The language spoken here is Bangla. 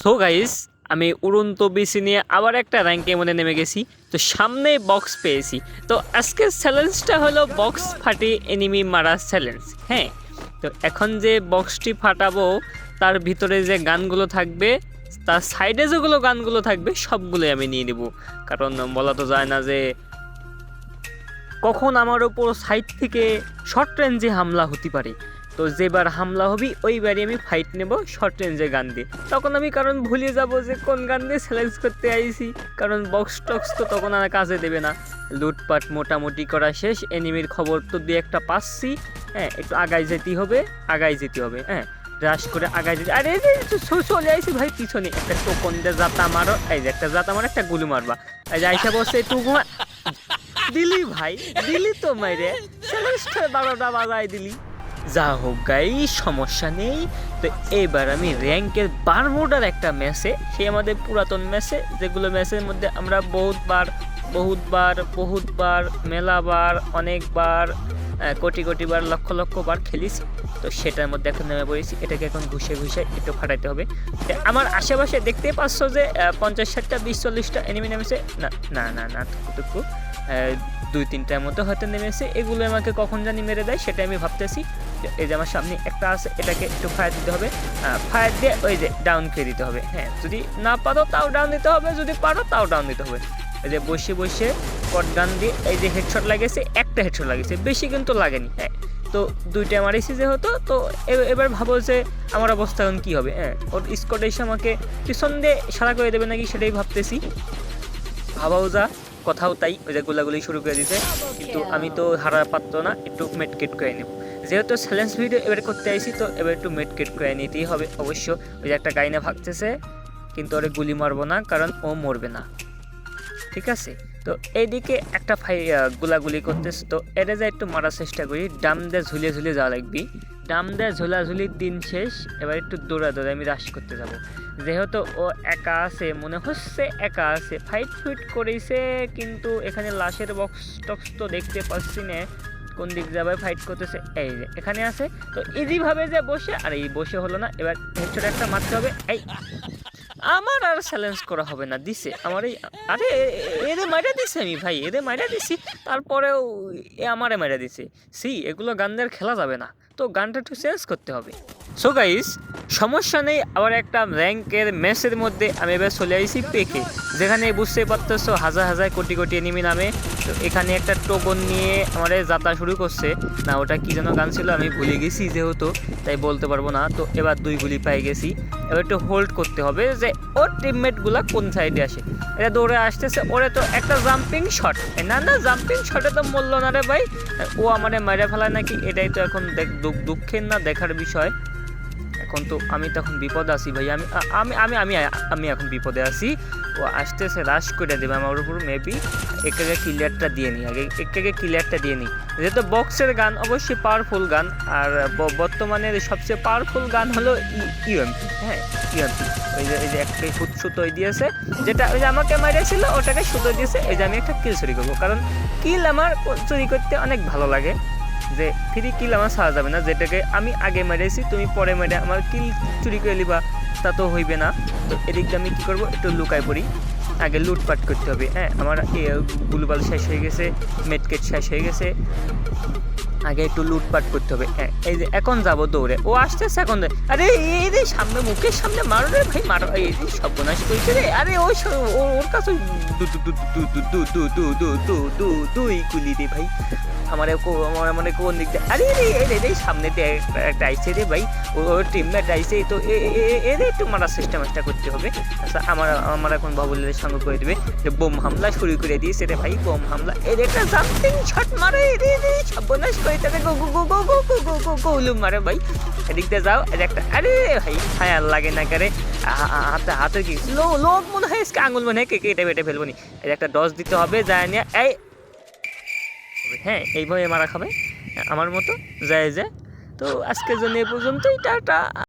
সো গাইস আমি উড়ন্ত বিসি নিয়ে আবার একটা র্যাঙ্কে মধ্যে নেমে গেছি। তো সামনে বক্স পেয়েছি। তো আজকের চ্যালেঞ্জটা হলো বক্স ফাটিয়ে এনিমি মারা চ্যালেঞ্জ হ্যাঁ তো এখন যে বক্সটি ফাটাবো, তার ভিতরে যে গানগুলো থাকবে, তার সাইডে যেগুলো গানগুলো থাকবে, সবগুলোই আমি নিয়ে নেব। কারণ বলা তো যায় না যে কখন আমার ওপর সাইড থেকে শর্ট রেঞ্জে হামলা হতে পারে। তো যেবার হামলা হবি, ওইবারই আমি ফাইট নেব শর্ট রেঞ্জে গান দিয়ে। তখন আমি কারণ ভুলে যাব যে কোন গান দিয়ে চ্যালেঞ্জ করতে আইছি। কারণ বক্স টক্স তো তখন আর কাজে দেবে না। লুটপাট মোটামুটি করা শেষ এনিমির খবর তো দিয়ে একটা পাচ্ছি। হ্যাঁ একটু আগাই যেতে হবে আগাই যেতে হবে হ্যাঁ। রাশ করে আগাই যেতে আরে চলে আইছি ভাই, পিছনে। একটা টোকন দিয়ে জাতা মারো। এই যে একটা জাতা মারো, একটা গুলি মারবা। এই যে আইসা বসে একটু দিলি ভাই, দিলি তো মাইরে। বারোটা বাজায় দিলি। যা হোক গাই সমস্যা নেই। তো এবার আমি র্যাঙ্কের বারমোডার একটা ম্যাচে সে আমাদের পুরাতন ম্যাচে যেগুলো ম্যাচের মধ্যে আমরা বহুতবার বহুতবার বহুতবার, মেলাবার, অনেকবার কোটি কোটি বার লক্ষ লক্ষ বার খেলেছি। তো সেটার মধ্যে এখন নেমে পড়েছি। এটাকে এখন ঘুষে ঘুষে একটু ফাটাইতে হবে। আমার আশেপাশে দেখতেই পাচ্ছ যে পঞ্চাশ ষাটটা, বিশ চল্লিশটা এনিমি নেমেছে। না না না না, টুকু টুকু। দুই তিনটার মতো হয়তো নেমেছে। এগুলো আমাকে কখন জানি মেরে দেয় সেটা আমি ভাবতেছি। এই যে আমার সামনে একটা আছে, এটাকে একটু ফায়ার দিতে হবে। ফায়ার দিয়ে ওই যে ডাউন খেয়ে দিতে হবে। হ্যাঁ যদি না পারো তাও ডাউন দিতে হবে, যদি পারো তাও ডাউন দিতে হবে। এই যে বসে বসে কট গান দিয়ে এই যে হেডশট লাগেছে একটা হেডশট লাগেছে বেশি কিন্তু লাগেনি হ্যাঁ। তো দুইটা মারিছি যেহেতু, তো এবার ভাবো যে আমার অবস্থা এখন কী হবে হ্যাঁ। ওর স্কট এসে আমাকে পিছন দিয়ে সারা করে দেবে নাকি সেটাই ভাবতেছি। ভাবাও যা। কথাও তাই, ওই যে গোলাগুলি শুরু করে দিতে কিন্তু আমি তো হারা পারতো না, একটু মেটকেট করে নেব। যেহেতু চ্যালেঞ্জ ভিডিও এবার করতে আইছি, তো এবার একটু মেটকেট করে নিতেই হবে অবশ্য। ওই যে একটা গাইনে ভাগতেছে, কিন্তু ওরে গুলি মারবো না, কারণ ও মরবে না। ঠিক আছে? তো এইদিকে একটা ফাই গুলাগুলি করতেছে, তো এটা যা একটু মারার চেষ্টা করি, ডাম দিয়ে ঝুলিয়ে ঝুলিয়ে যাওয়া লাগবি। ডাম দেয় ঝোলাঝুলির দিন শেষ, এবার একটু দৌড়া দৌড়ে আমি রাশ করতে যাব। যেহেতু ও একা আছে, মনে হচ্ছে একা আছে ফাইট ফুইট করেছে, কিন্তু এখানে লাশের বক্স টক্স তো দেখতে পাচ্ছি না, কোন দিক যাবে ফাইট করতেছে, এই যে, এখানে আছে, তো ইজিভাবে যে বসে, আর এই বসে হলো না, এবার হেডশট একটা মারতে হবে, এই আমার আর চ্যালেঞ্জ করা হবে না, দিছে। আমার এই আরে এদে মাইরা দিছে আমি ভাই এদে মাইরা দিছি। তারপরেও এ আমারে মাইরা দিছে। সি, এগুলো গান দিয়ে খেলা যাবে না। তো গানটা একটু চেঞ্জ করতে হবে। সো গাইস সমস্যা নেই, আবার একটা র্যাঙ্কের ম্যাচের মধ্যে আমি এবার চলে আইছি পেকে। যেখানে বুঝতে পারতেছো, হাজার হাজার কোটি কোটি এনিমি নামে এখানে একটা টোকন নিয়ে আমাদের যাত্রা শুরু করছে। না, ওটা কি যেন গান ছিল, আমি ভুলে গেছি যেহেতু, তাই বলতে পারব না। তো এবার দুই গুলি পাই গেছি। এবার একটু হোল্ড করতে হবে যে, ওর টিমমেটগুলো কোন সাইডে আসে। এটা দৌড়ে আসতেছে, ওরে তো একটা জাম্পিং শট না না জাম্পিং শটে তো মূল্য না রে ভাই। ও আমারে মেরে ফেলায় নাকি, এটাই তো এখন দেখ- দুঃখ- দুঃখের না দেখার বিষয়। এখন তো আমি তখন বিপদে আছি ভাই, আমি আমি আমি আমি আমি এখন বিপদে আছি। ও আসতেছে রাশ করে দেবে আমার উপর মেবি একে ক্লিয়ারটা দিয়ে নিই আগে একে ক্লিয়ারটা দিয়ে নিই যেহেতু বক্সের গান অবশ্যই পাওয়ারফুল গান আর বর্তমানে সবচেয়ে পাওয়ারফুল গান হলো ইউএমপি হ্যাঁ ইউএমপি ওই যে এই যে একটা সুত সুতোই দিয়েছে, যেটা ওই যে আমাকে মারিয়েছিল ওটাকে সুতো দিয়েছে, এই যে আমি একটা কিল চুরি করব। কারণ কিল আমার চুরি করতে অনেক ভালো লাগে, যে ফ্রি কিল আমার ছাড়া যাবে না, যেটাকে আমি আগে মেরেছি, তুমি পরে মেরে, আমার কিল চুরি করে নিবা। তা তো হইবে না। এদিক আমি কী করব? একটু লুকায় পড়ি। আগে লুটপাট করতে হবে হ্যাঁ? আমার গুলবাল শেষ হয়ে গেছে, মেটকেট শেষ হয়ে গেছে। আগে একটু লুটপাট করতে হবে এই যে এখন যাব দৌড়ে ও আসতেছে এখন আরে এই যে সামনে মুখের সামনে মারো রে ভাই মারো এই যে সর্বনাশ করছে রে আরে ওই ওর কাছে দুই রে ভাই আমার আমার মানে কোন দিক আরে রে রে সামনে একটা আইসে রে ভাই ওর টিমমেট আইসে তো এর একটু মারার করতে হবে আচ্ছা আমার আমার এখন বাবুলের সঙ্গে করে দেবে যে বোম হামলা শুরু করে দিয়েছে রে ভাই বোম হামলা এর একটা জাম্পিং মারে রে রে সর্বনাশ করে তাকে গো গো গো গো গো গো গো গো গো, উলুম মারে ভাই। একটা, আরে ভাই লাগে না করে। হাতে হাতে কি লো লোক মনে হয় আঙুল মনে হয় কেটে বেটে ফেলব নি। একটা ডস দিতে হবে, যায় নিয়ে, এই। হ্যাঁ এইভাবে মারা খাবে, আমার মতো, যায় যায়। তো আজকের জন্য এ পর্যন্তই, টাটা।